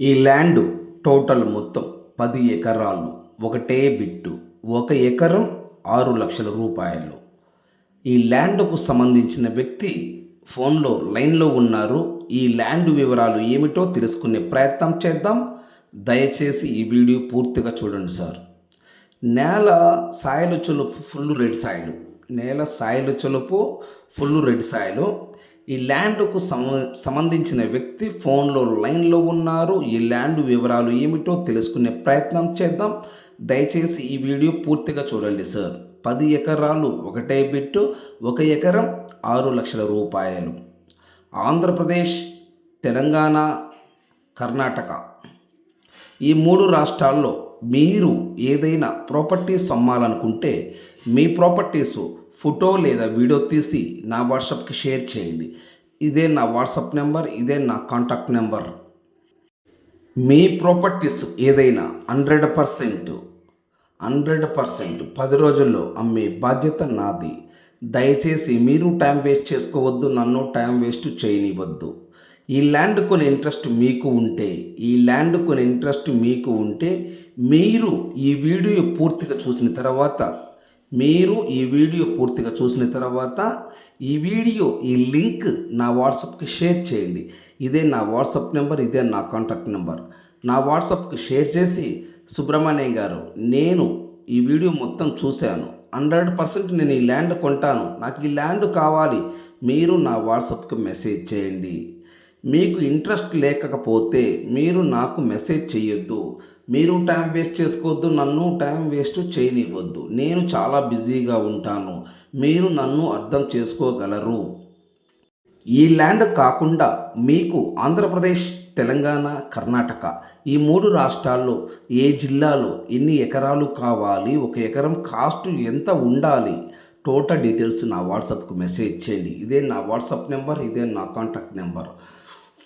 ఈ land total మొత్తం పది ఎకరాలు ఒకటే బిట్టు ఒక ఎకరం ఆరు లక్షల రూపాయలు. ఈ ల్యాండ్కు సంబంధించిన వ్యక్తి ఫోన్లో లైన్లో ఉన్నారు. ఈ ల్యాండ్ వివరాలు ఏమిటో తెలుసుకునే ప్రయత్నం చేద్దాం. దయచేసి ఈ వీడియో పూర్తిగా చూడండి సార్. నేల సాయలు చొలుపు ఫుల్ రెడ్ సాయిలు. నేల సాయలు చొలుపు ఫుల్ రెడ్ సాయిలు. ఈ ల్యాండ్కు సంబంధించిన వ్యక్తి ఫోన్లో లైన్లో ఉన్నారు. ఈ ల్యాండ్ వివరాలు ఏమిటో తెలుసుకునే ప్రయత్నం చేద్దాం. దయచేసి ఈ వీడియో పూర్తిగా చూడండి సార్. పది ఎకరాలు ఒకటే బిట్టు ఒక ఎకరం ఆరు లక్షల రూపాయలు. ఆంధ్రప్రదేశ్ తెలంగాణ కర్ణాటక. ఈ మూడు రాష్ట్రాల్లో మీరు ఏదైనా ప్రాపర్టీస్ అమ్మాలనుకుంటే మీ ప్రాపర్టీస్ ఫోటో లేదా వీడియో తీసి నా వాట్సాప్కి షేర్ చేయండి. ఇదే నా వాట్సాప్ నెంబర్ ఇదే నా కాంటాక్ట్ నెంబర్. మీ ప్రాపర్టీస్ ఏదైనా హండ్రెడ్ పర్సెంట్ హండ్రెడ్ పర్సెంట్ పది రోజుల్లో అమ్మే బాధ్యత నాది. దయచేసి మీరు టైం వేస్ట్ చేసుకోవద్దు నన్ను టైం వేస్ట్ చేయనివ్వద్దు. ఈ ల్యాండ్ కొని ఇంట్రెస్ట్ మీకు ఉంటే ఈ ల్యాండ్ కొని ఇంట్రెస్ట్ మీకు ఉంటే మీరు ఈ వీడియో పూర్తిగా చూసిన తర్వాత మీరు ఈ వీడియో పూర్తిగా చూసిన తర్వాత ఈ వీడియో ఈ లింక్ నా వాట్సాప్కి షేర్ చేయండి. ఇదే నా వాట్సాప్ నెంబర్ ఇదే నా కాంటాక్ట్ నెంబర్. నా వాట్సాప్కి షేర్ చేసి సుబ్రహ్మణ్యం గారు నేను ఈ వీడియో మొత్తం చూశాను. హండ్రెడ్ పర్సెంట్ నేను ఈ ల్యాండ్ కొంటాను. నాకు ఈ ల్యాండ్ కావాలి. మీరు నా వాట్సాప్కి మెసేజ్ చేయండి. మీకు ఇంట్రెస్ట్ లేకపోతే మీరు నాకు మెసేజ్ చేయొద్దు. మీరు టైం వేస్ట్ చేసుకోవద్దు నన్ను టైం వేస్ట్ చేయనివ్వద్దు. నేను చాలా బిజీగా ఉంటాను. మీరు నన్ను అర్థం చేసుకోగలరు. ఈ ల్యాండ్ కాకుండా మీకు ఆంధ్రప్రదేశ్ తెలంగాణ కర్ణాటక ఈ మూడు రాష్ట్రాల్లో ఏ జిల్లాలో ఎన్ని ఎకరాలు కావాలి ఒక ఎకరం కాస్ట్ ఎంత ఉండాలి? టోటల్ డీటెయిల్స్ నా వాట్సాప్కు మెసేజ్ చేయండి. ఇదే నా వాట్సాప్ నెంబర్ ఇదే నా కాంటాక్ట్ నెంబర్.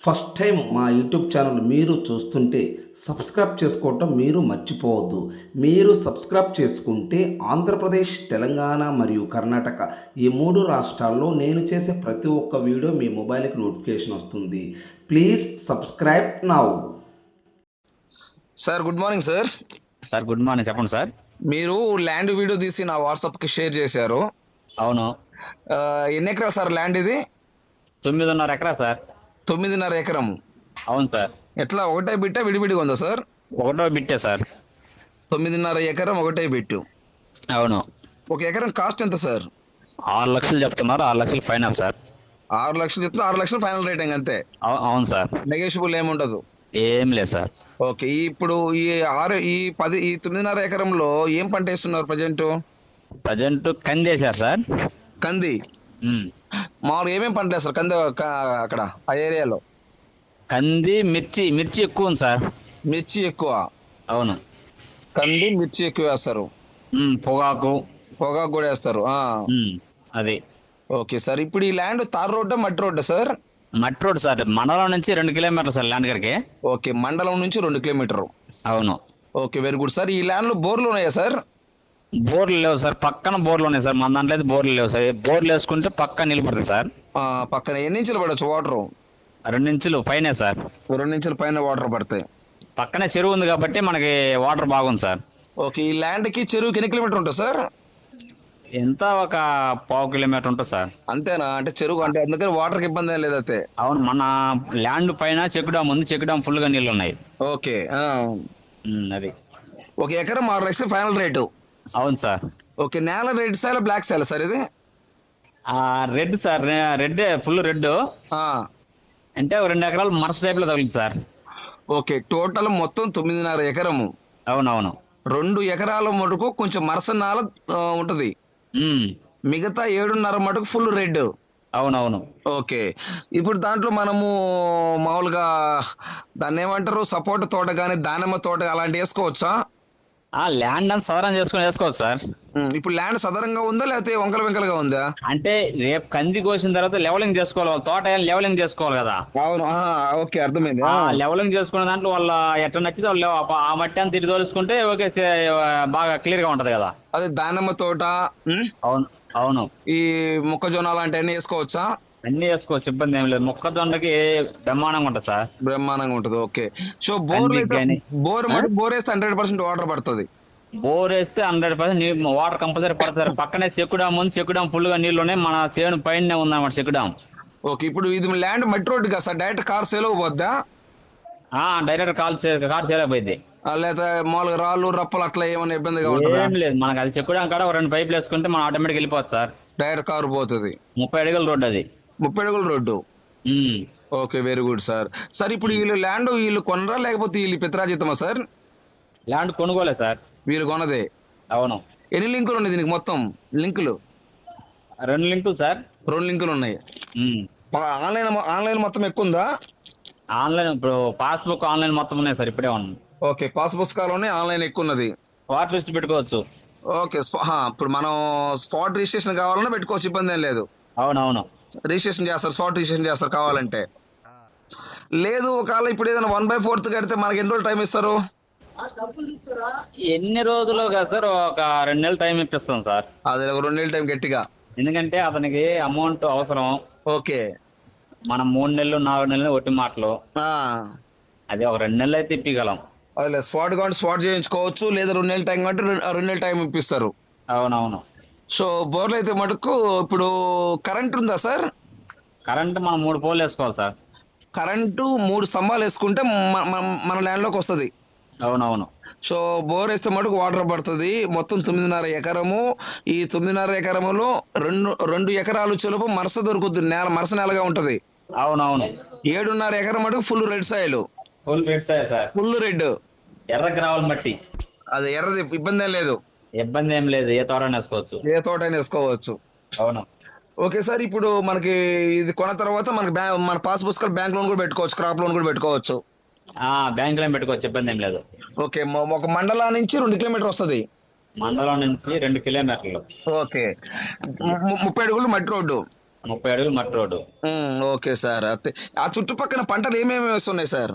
ఫస్ట్ టైం మా యూట్యూబ్ ఛానల్ మీరు చూస్తుంటే సబ్స్క్రైబ్ చేసుకోవటం మీరు మర్చిపోవద్దు. మీరు సబ్స్క్రైబ్ చేసుకుంటే ఆంధ్రప్రదేశ్ తెలంగాణ మరియు కర్ణాటక ఈ మూడు రాష్ట్రాల్లో నేను చేసే ప్రతి ఒక్క వీడియో మీ మొబైల్కి నోటిఫికేషన్ వస్తుంది. Please subscribe now. Sir good morning sir. Sir good morning. చెప్పండి సార్. మీరు ల్యాండ్ వీడియో తీసి నా వాట్సాప్కి షేర్ చేశారు. అవును. ఎన్ని ఎకరా సార్ ల్యాండ్ ఇది? తొమ్మిదిన్నర ఎకరా సార్. తొమ్మిదిన్నర ఎకరం అవును సార్. ఎట్లా ఒకటే బిట్టా విడివిడిగా ఉందా సార్? ఒకటో బిట్టే సార్. తొమ్మిదిన్నర ఎకరం ఒకటే బిట్టు. అవును. ఒక ఎకరం కాస్ట్ ఎంత సార్? ఆరు లక్షలు చెప్తున్నారు ఆరు లక్షలు ఫైనల్ సార్. ఆరు లక్షలు చెప్తున్నా ఆరు లక్షలు ఫైనల్ రేటింగ్ అంతే. అవు- అవును సార్. నెగోషియబుల్ ఏముండదు ఏం లేదు సార్. ఓకే ఇప్పుడు ఈ ఆరు ఈ పది ఈ తొమ్మిదిన్నర ఎకరంలో ఏం పంట వేస్తున్నారు ప్రజెంట్? Present కందేశారు sir. కంది. మామూలుగా ఏమేమి పంటలు వేస్తారు? కంది అక్కడ ఆ ఏరియాలో. కంది మిర్చి మిర్చి ఎక్కువ ఉంది సార్. మిర్చి ఎక్కువ. అవును. కంది మిర్చి ఎక్కువ వేస్తారు. ఉమ్, పొగాకు. పొగాకు కూడా వేస్తారు. ఆ. ఉమ్, అది. ఓకే సార్ ఇప్పుడు ఈ ల్యాండ్ తార్ రోడ్డా మట్టి రోడ్డా సార్? మట్టి రోడ్ సార్ మండలం నుంచి రెండు కిలోమీటర్లు సార్ ల్యాండ్ గారికి. ఓకే మండలం నుంచి రెండు కిలోమీటర్. అవును. Okay very good. సార్ ఈ ల్యాండ్లో బోర్లు ఉన్నాయా సార్? బోర్లు లేవు సార్. పక్కన బోర్లు ఉన్నాయి సార్. మన దాంట్లో అయితే బోర్లు లేవు సార్. బోర్లు వేసుకుంటే పక్క నిలబడుతుంది సార్. ఆ, పక్కన ఎన్ని ఇంచులు పడవచ్చు వాటర్? రెండు ఇంచులు పైనే సార్. రెండు ఇంచుల పైన వాటర్ పడతాయి పక్కనే చెరువు ఉంది కాబట్టి మనకి వాటర్ బాగుంది సార్. ఓకే ఈ ల్యాండ్కి చెరువుకి ఎన్ని కిలోమీటర్ ఉంటుంది సార్? ఎంత ఒక పావు కిలోమీటర్ ఉంటుంది సార్. అంతేనా? అంటే చెరువు అంటే అందుకని వాటర్కి ఇబ్బంది ఏం లేదైతే అవును మన ల్యాండ్ పైన చెక్ డామ్ ఉంది. చెక్ డామ్ ఫుల్గా నీళ్ళు ఉన్నాయి. ఓకే ఆ. ఉమ్, అది. ఒక ఎకరం ఆరు లక్షలు ఫైనల్ రేటు. అవును సార్. ఓకే నేల red sir black sir sir ఇది? Red sir red full red. అంటే రెండు ఎకరాలు మరస టైప్లో తగిలింది సార్. ఓకే టోటల్ మొత్తం తొమ్మిదిన్నర ఎకరము. అవునవును. రెండు ఎకరాల మటుకు కొంచెం మరసనాల ఆ, ఉంటది. మిగతా ఏడున్నర మటుకు ఫుల్ రెడ్ అవునవును. ఓకే ఇప్పుడు దాంట్లో మనము మామూలుగా దాన్ని ఏమంటారు సపోటా తోట కానీ దానిమ్మ తోట అలాంటివి వేసుకోవచ్చా? ఆ ల్యాండ్ అంతా సవరణ చేసుకుని వేసుకోవచ్చు సార్. ఇప్పుడు ల్యాండ్ సదరంగా ఉందా లేకపోతే వంకల వెంకలుగా ఉందా? అంటే రేపు కంది కోసిన తర్వాత లెవలింగ్ చేసుకోవాలి వాళ్ళ తోట లెవలింగ్ చేసుకోవాలి కదా. అవును ఓకే అర్థమైంది. ఆ లెవలింగ్ చేసుకునే దాంట్లో వాళ్ళ ఎట్లా నచ్చితే వాళ్ళు ఆ- మట్టి అంతా తిరిగి తోలుచుకుంటే ఓకే బాగా క్లియర్గా ఉంటది కదా. అదే దానిమ్మ తోట అవును అవును. ఈ మొక్కజొన్న అలాంటివన్నీ వేసుకోవచ్చా? అన్ని వేసుకోవచ్చు ఇబ్బంది ఏం లేదు. మొక్కజొన్నకి బ్రహ్మాండంగా ఉంటుంది సార్. బ్రహ్మాండంగా ఉంటుంది ఓకే. సో బోర్ అయితే. బోర్ మటు బోర్ వేస్తే హండ్రెడ్ పర్సెంట్ వాటర్ పడుతుంది. బోర్ వేస్తే హండ్రెడ్ పర్సెంట్ వాటర్ కంపల్సరీ పడతారు. పక్కనే చెక్కు డ్యామ్ ఉంది చెక్కు డ్యామ్ ఫుల్గా నీళ్ళు ఉన్నాయి. మన చేను పైన ఉందన్నమాట చెక్కు డ్యామ్ ఓకే ఇప్పుడు ఇది ల్యాండ్ మట్టి రోడ్డు కదా సార్ డైరెక్ట్ కార్ సేల్ పోద్దా ఆ డైరెక్ట్ కాల్ చే- కార్ చేయలేకపోయింది లేదా మామూలుగా రాళ్ళు రప్పలు అట్లా ఏమైనా ఇబ్బందిగా ఉంటుందా? ఏం లేదు మనకి అది చెక్కు కాడ ఒక రెండు పైపులు వేసుకుంటే మనం ఆటోమేటిక్ వెళ్ళిపోవచ్చు సార్. డైరెక్ట్ కారు పోతుంది. ముప్పై అడుగుల రోడ్డు అది. ముప్పై అడుగుల road. Okay very good sir sir ఇప్పుడు వీళ్ళు ల్యాండ్ వీళ్ళు కొనరా లేకపోతే వీళ్ళు పిత్రాజితమా సార్ ల్యాండ్ కొనుగోలే సార్ వీళ్ళు కొనదే? అవును. ఎన్ని లింకులు ఉన్నాయి దీనికి మొత్తం? లింకులు? రెండు లింకులు సార్ రెండు లింకులు ఉన్నాయి. ఆన్లైన్ ఆన్లైన్ మొత్తం ఎక్కువ ఉందా? ఆన్లైన్ ఇప్పుడు పాస్బుక్ ఆన్లైన్ మొత్తం ఉన్నాయి సార్ ఇప్పుడే ఉన్నాం ఓకే పాస్ పుస్తకాలు ఆన్లైన్ ఎక్కువ ఉన్నది. వాటర్ లిస్ట్ పెట్టుకోవచ్చు. ఓకే ఇప్పుడు మనం స్పాట్ రిజిస్ట్రేషన్ కావాలన్నా పెట్టుకోవచ్చు ఇబ్బంది ఏం లేదు. అవునవును. రిజిస్ట్రేషన్ చేస్తారు స్పాట్ రిజిస్ట్రేషన్ చేస్తారు కావాలంటే. లేదు ఒకవేళ ఇప్పుడు ఏదైనా వన్ బై ఫోర్త్ కడితే మనకి ఎన్ని రోజులు టైం ఇస్తారు? ఎన్ని రోజులు కదా సార్ ఒక రెండు నెలలు టైం ఇప్పిస్తాం సార్. అదే ఒక రెండు నెలల టైం గట్టిగా. ఎందుకంటే అతనికి అమౌంట్ అవసరం. ఓకే. మనం మూడు నెలలు నాలుగు నెలలు ఒట్టి మాటలు. ఆ, అది ఒక రెండు నెలలు అయితే ఇప్పిగలం అదే స్పాట్ కావాలంటే స్పాట్ చేయించుకోవచ్చు లేదా రెండు నెలల టైం కంటే రెండు రెండు నెలల టైం ఇప్పిస్తారు. అవునవును. సో బోర్లు అయితే మటుకు ఇప్పుడు కరెంట్ ఉందా సార్? కరెంట్ మనం మూడు పోల్ వేసుకోవాలి సార్. కరెంటు మూడు స్తంభాలు వేసుకుంటే మన ల్యాండ్లోకి వస్తుంది. అవునవును. సో బోర్ వేస్తే మటుకు వాటర్ పడుతుంది. మొత్తం తొమ్మిదిన్నర ఎకరము. ఈ తొమ్మిదిన్నర ఎకరములో రెండు రెండు ఎకరాలు చెలుపు మరస దొరుకుతుంది నేల మరస నేలగా ఉంటది. అవునవును. ఏడున్నర ఎకరం మటుకు full red soil. Full fit sir. Full red. ఎర్రకి రావాలి మట్టి. అది ఎర్రది ఇబ్బంది లేదు. ఇబ్బంది ఏం లేదు ఏ తోటని వేసుకోవచ్చు. ఏ తోట అయినా వేసుకోవచ్చు. అవును. ఓకే సార్ ఇప్పుడు మనకి ఇది కొన్న తర్వాత మనకి బ్యా మన పాస్ పుస్తకాలు బ్యాంక్ లోన్ కూడా పెట్టుకోవచ్చు క్రాప్ లోన్ కూడా పెట్టుకోవచ్చు. ఆ బ్యాంక్లో పెట్టుకోవచ్చు ఇబ్బంది ఏం లేదు. ఓకే మ- ఒక మండలం నుంచి రెండు కిలోమీటర్ వస్తుంది. మండలం నుంచి రెండు కిలోమీటర్లు. ఓకే. ము- ముప్పై అడుగులు మట్టి రోడ్డు. ముప్పై అడుగులు మట్టి రోడ్డు. Okay sir. అయితే ఆ చుట్టుపక్కల పంటలు ఏమేమి వేస్తున్నాయి సార్?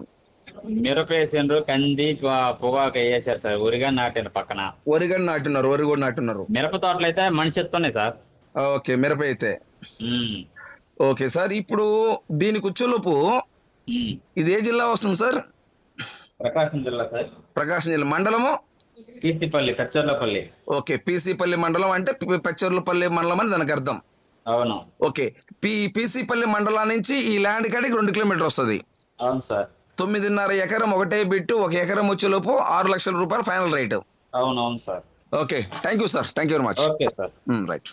మిరప వేసిండ్రు కంది పొగాకు వేసారు సార్. ఉరిగా నాటిన పక్కన. కూడా నాటున్నారు వరి కూడా నాటున్నారు. మిరప తోటలు అయితే మనిషి ఎత్తున్నాయి సార్. ఓకే మిరప అయితే. ఉమ్. ఓకే సార్ ఇప్పుడు దీనికి వచ్చేలోపు ఉమ్. ఇది ఏ జిల్లా వస్తుంది సార్? ప్రకాశం జిల్లా సార్. ప్రకాశం జిల్లా. మండలము? కీర్తిపల్లి కచ్చర్లపల్లి ఓకే పీసీపల్లి మండలం అంటే పి- పెచ్చర్లపల్లి మండలం అని దానికి అర్థం. అవును. ఓకే పి పీసీపల్లి మండలం నుంచి ఈ ల్యాండ్ కాడికి రెండు కిలోమీటర్ వస్తుంది. అవును సార్. తొమ్మిదిన్నర ఎకరం ఒకటే బిట్టు ఒక ఎకరం వచ్చేలోపు ఆరు లక్షల రూపాయలు ఫైనల్ రేటు. అవును అవును sir. Okay. Thank you sir. Thank you very much. Okay sir. Right.